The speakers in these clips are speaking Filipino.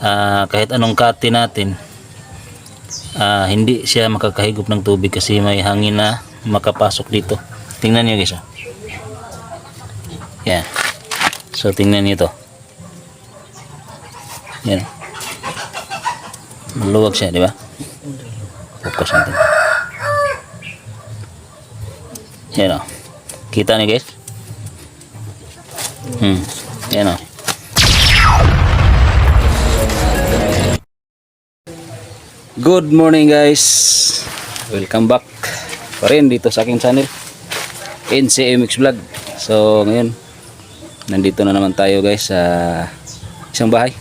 ah, kahit anong kati natin ah, hindi siya makakahigop ng tubig kasi may hangin na makapasok dito. Tingnan niyo guys oh. yan. So tingnan niyo to. Yan. Maluwag siya di ba? Focus natin. Yan o kita niyo guys? Hmm. Yan o Good morning guys. Welcome back pa rin dito sa aking channel NCMX Vlog. So ngayon Nandito na naman tayo guys sa isang bahay.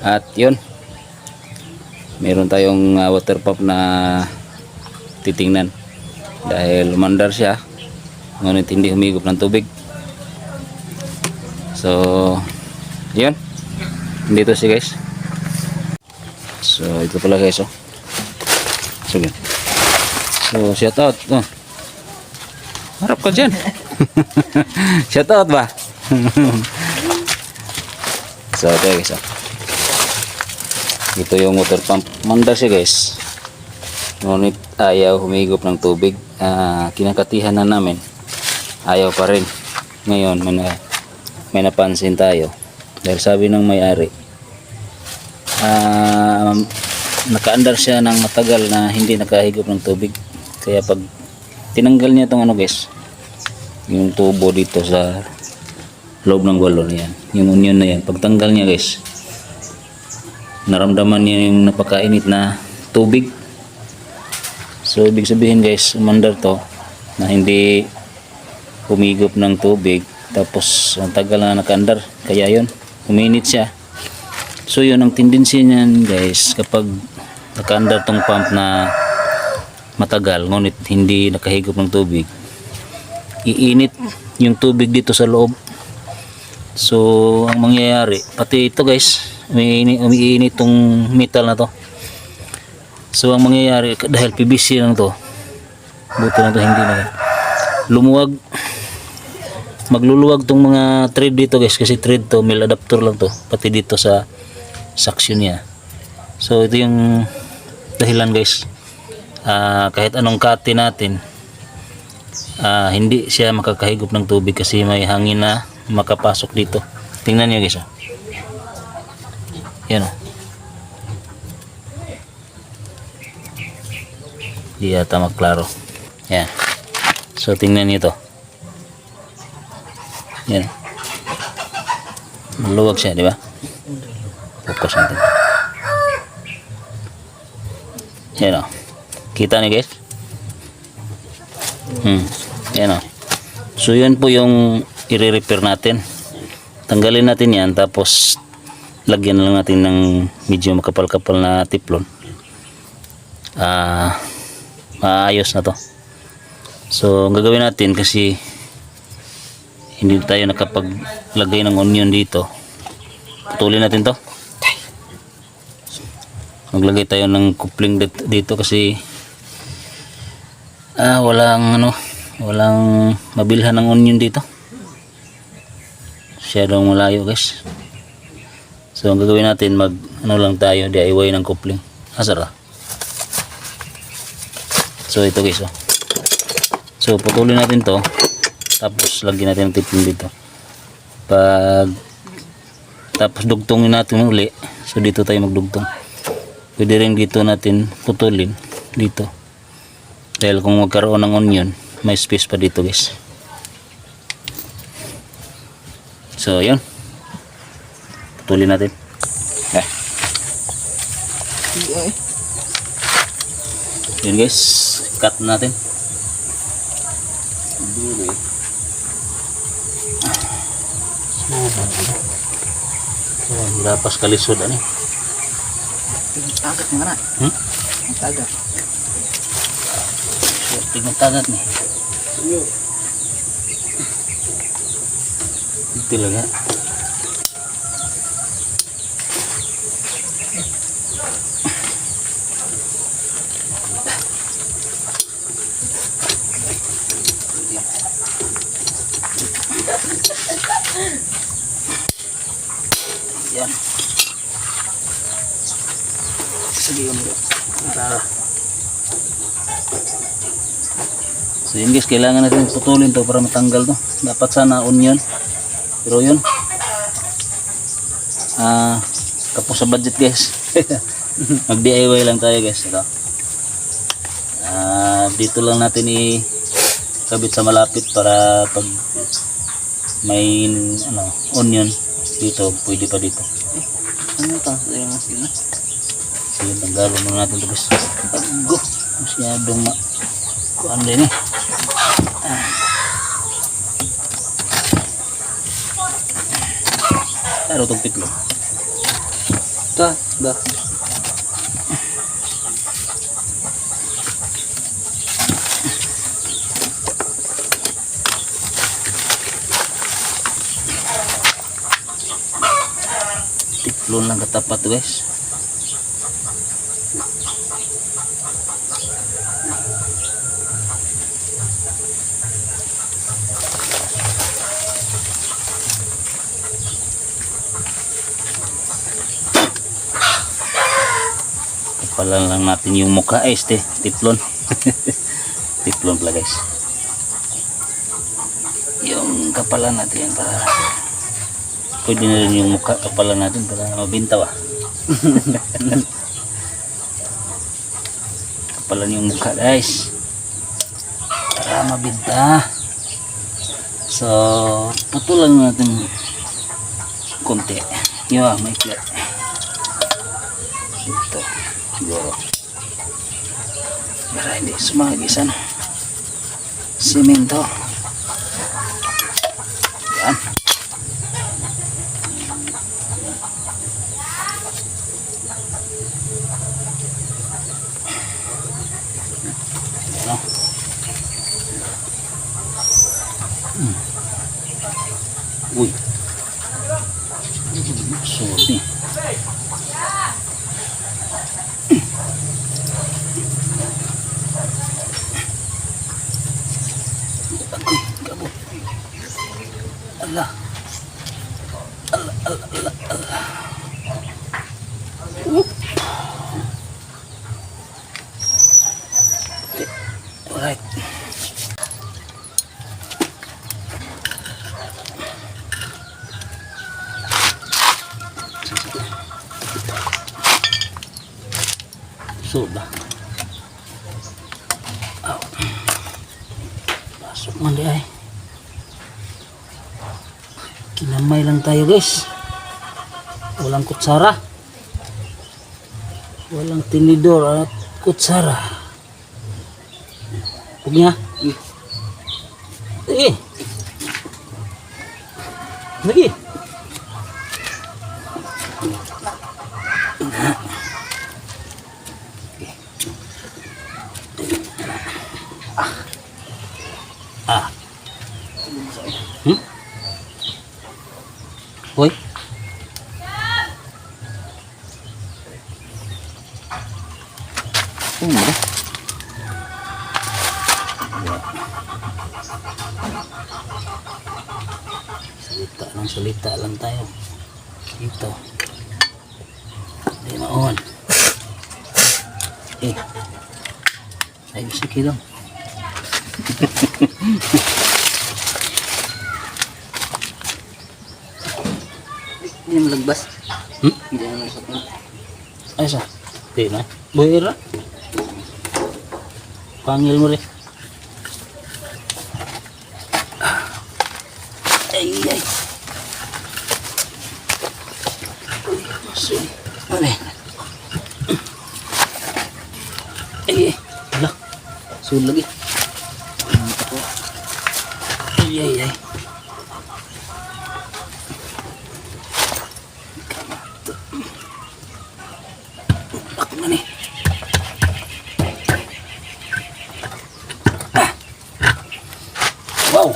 At yun Meron tayong uh, water pump na titingnan. Dahil umandar siya Ngunit hindi humigop ng tubig. So Yun. Dito si guys So ito pala guys oh. So, yun. so shout out. Oh. Harap ka dyan. shout out ba? so ito guys oh. Ito yung water pump. Mandar siya guys. Ngunit ayaw humigop ng tubig. Ah, kinakatihan na namin. Ayaw pa rin. Ngayon may, na, may napansin tayo. Dahil sabi ng may-ari, um, nakaandar siya ng matagal na hindi nakahigop ng tubig. Kaya pag tinanggal niya itong ano guys yung tubo dito sa loob ng balon yan yung union na yan pagtanggal niya guys naramdaman niya yung napakainit na tubig. So ibig sabihin guys umandar to na hindi humigop ng tubig tapos ang tagal na nakaandar. Kaya yun uminit siya So yun ang tendency niyan guys. Kapag nakaandar tong pump na matagal ngunit hindi nakahigop ng tubig iinit yung tubig dito sa loob. So ang mangyayari pati ito guys umiinit, umiinit tong metal na to. So ang mangyayari dahil PVC lang to buti na to hindi na lumuwag. Magluluwag tong mga thread dito guys kasi thread to mil adapter lang to pati dito sa suction niya. So ito yung dahilan guys. Ah, kahit anong kati natin ah, hindi siya makakahigop ng tubig kasi may hangin na makapasok dito. Tingnan niyo guys oh. yan oh. di yata maklaro. Yan. So tingnan niyo to. Yan. Maluwag siya di ba focus natin yan o. Kita niyo guys? Hmm. Yan o. So yun po yung i-repair natin. Tanggalin natin yan tapos lagyan lang natin ng medyo makapal-kapal na tiplon. Ah maayos na to. So ang gagawin natin kasi hindi tayo nakapaglagay ng onion dito. Putulin natin to maglagay tayo ng coupling dit- dito kasi ah walang ano walang mabilhan ng onion dito. Masyadong malayo guys. So ang gagawin natin mag ano lang tayo DIY ng coupling asara so ito guys oh. so putulin natin to. Tapos lagyan natin ng tipling dito. Pag tapos dugtongin natin uli so dito tayo magdugtong pwede rin dito natin putulin dito. Dahil kung magkaroon ng onion may space pa dito guys. So yun. Putulin natin. Eh. yun guys. Cut natin. Lapas kalisod ano? eh. Tagat mo na. Hmm? Tagat. Tingnan tagat nih. Itu lah So yun guys, kailangan natin putulin to para matanggal to. Dapat sana onion. Pero yun. Ah, kapos sa budget guys. Mag DIY lang tayo guys. Ito. Ah, dito lang natin i kabit sa malapit para pag may ano, onion dito, pwede pa dito. Ano ito? Ayun na sila. Yun, tanggalin muna natin ito guys. Ago, masyadong ma... Kuan din eh. Ah. Ano itong pitlo? Ito, ba? Tiklon lang katapat guys. Kapalan lang natin yung mukha eh, este, tiplon. tiplon pala guys. Yung kapalan natin yan para pwede na rin yung mukha kapalan natin para mabinta ba kapalan yung mukha guys. Para mabinta. So putulan natin konti. Yun ah, may clear ito siguro. Para hindi sumagisan simento yan Ano? Hmm. Uy. Suot eh. Agoy, kabot. Ala. Ala, ala, ala, ala. Whoop. Okay. Alright. Sudah. Aw. Pasok man di ay. Kinamay lang tayo guys. Walang kutsara. Walang tinidor at kutsara. Huwag niya. Sige. Lagi. Hoy. Oh, mura. Salita lang, salita lang tayo. Dito. Hindi maon. Eh. Ay, sige lang. Hindi mo lagbas. Hmm? Hindi mo lagbas. Ay, sa? Na. Buhira. Pangil mo rin. Ay, ay. So, ano eh. Ay, ay. Wala. Sulod lagi. Ay, ay, ay. Ako man eh. Ah. Wow.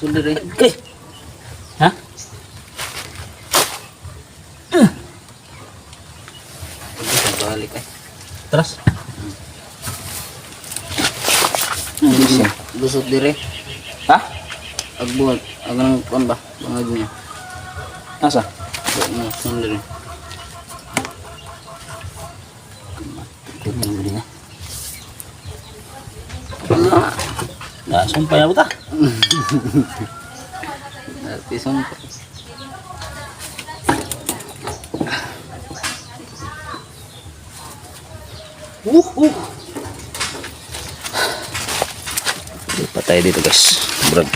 Hindi sulit eh. Okay. Ha? Hindi ka balik eh. Tras. Lusot dire. Ha? Agbuhat. Agang kuan ba? Mga ganyan. Asa? Ito mo, solder eh. Ito mo bili na. Wala. Nasaan pa yan ta? Dati saan ko. Uh, uh. Lipat tayo dito guys. Brad.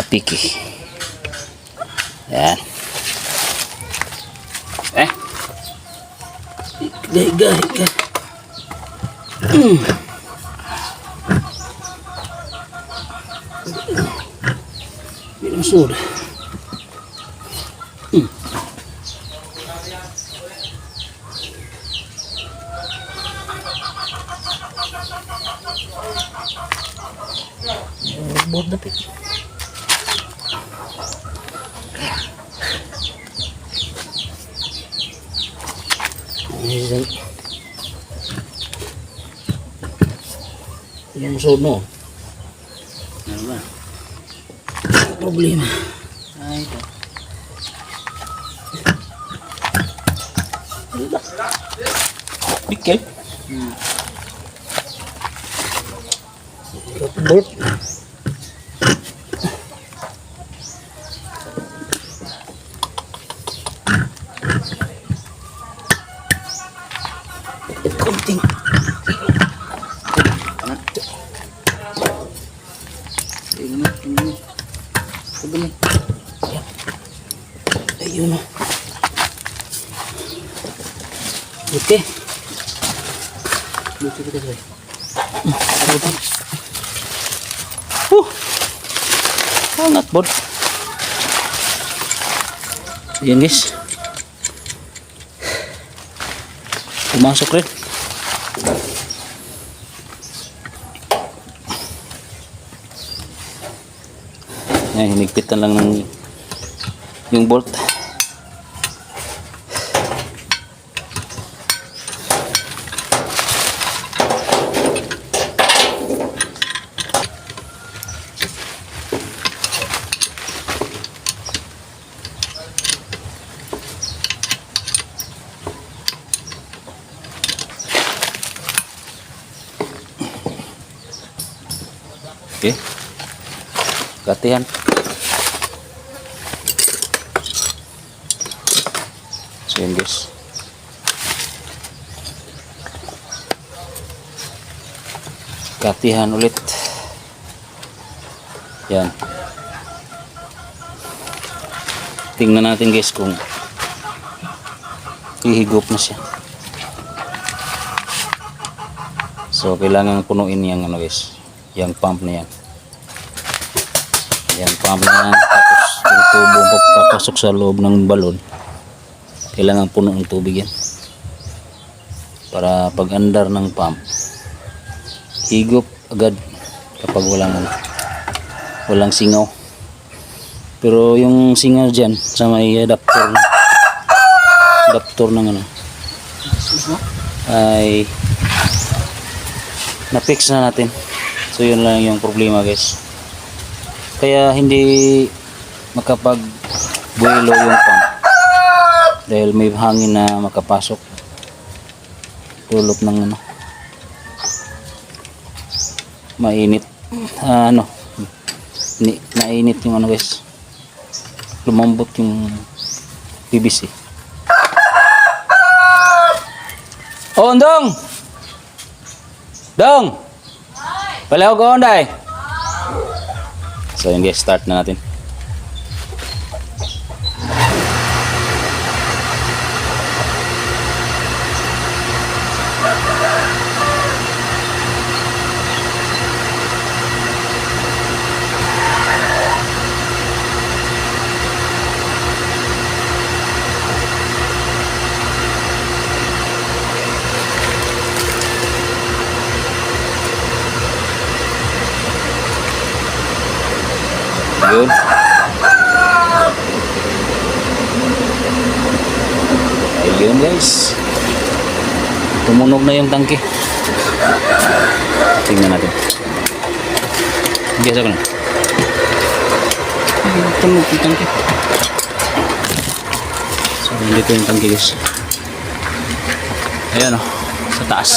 Apiki. Yan. Eh. Gay, gay, gay. Mm. Benim soğudu. Hı. Burada peki. O problema. Ay, ito. Bigkel. Hmm. Bolt. Konting. Tingnan mo, tingnan mo. Sabi mo. Ayun na. Okay. Buti kita sir. Huh. Angat bod. Ayan guys. Pumasok rin. Ayan, hinigpitan lang ng yung bolt. Okay. Latihan. So yun guys. Katihan ulit. Yan. Tingnan natin guys kung hihigop na siya. So kailangan punuin yung ano guys, yung pump na yan. Yan pump na yan. Tapos yung tubo papasok sa loob ng balon. Kailangan puno ng tubig yan. Para pag andar ng pump, higop agad kapag walang walang singaw. Pero yung singaw dyan sa may adapter adapter ng ano ay na-fix na natin. So yun lang yung problema guys. Kaya hindi makapag buelo yung pump. Dahil may hangin na makapasok. Tulop ng ano. Mainit. Ah, ano? Ni, nainit yung ano guys. Lumambot yung PVC oh dong dong! Pala ko onday so yun start na natin Yun. Ayun guys. Tumunog na yung tangke. Tingnan natin. Biasa ko na. Tumunog yung tangke. Dito yung tangke guys. Ayan o. Sa taas.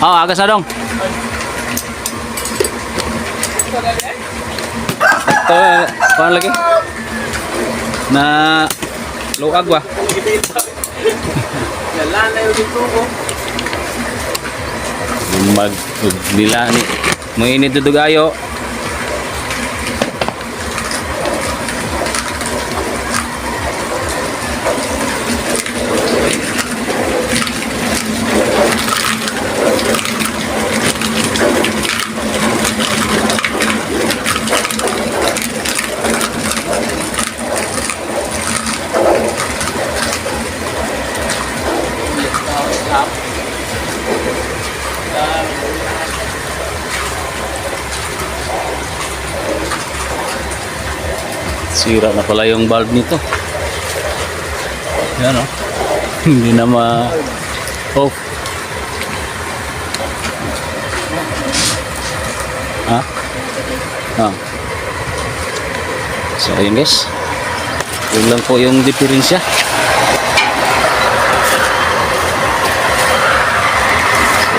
Oh, agas na dong. Ito, paano lagi? Na luag ba? mag nila ni mainit dudug ayo sira na pala yung bulb nito. Yan o hindi na ma off ha ha so ayun guys. Yun lang po yung diferensya.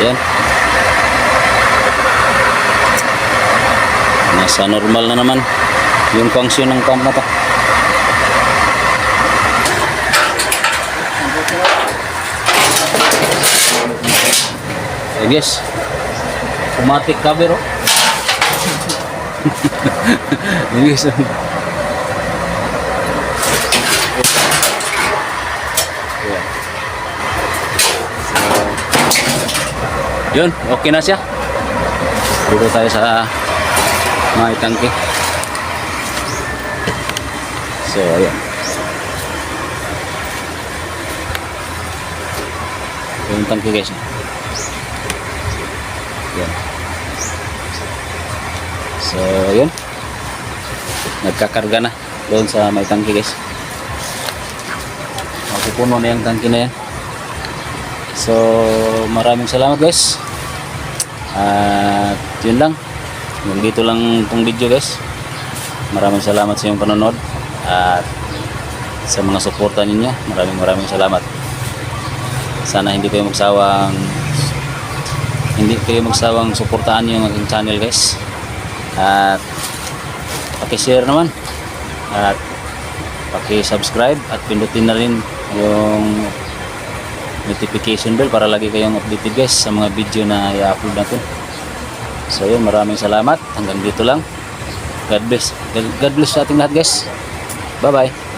Ayan. Nasa normal na naman yung function ng pump na to. I guess automatic cover oh. I guess yun okay na siya. Dito tayo sa may tangke So, ayan. Yung tangke guys. Yan. So, yun. Nagkakarga na doon sa may tangke guys. Mapupuno na yung tangke na yan. So, maraming salamat guys. At yun lang. Hanggang dito lang itong video guys. Maraming salamat sa iyong panonood at sa mga suporta ninyo. Maraming maraming salamat. Sana hindi kayo magsawang hindi kayo magsawang suportahan yung aking channel guys. At paki-share naman at paki-subscribe at pindutin na rin yung notification bell para lagi kayong updated guys sa mga video na i-upload natin. So yun, maraming salamat. Hanggang dito lang. God bless. God bless sa ating lahat guys. Bye-bye.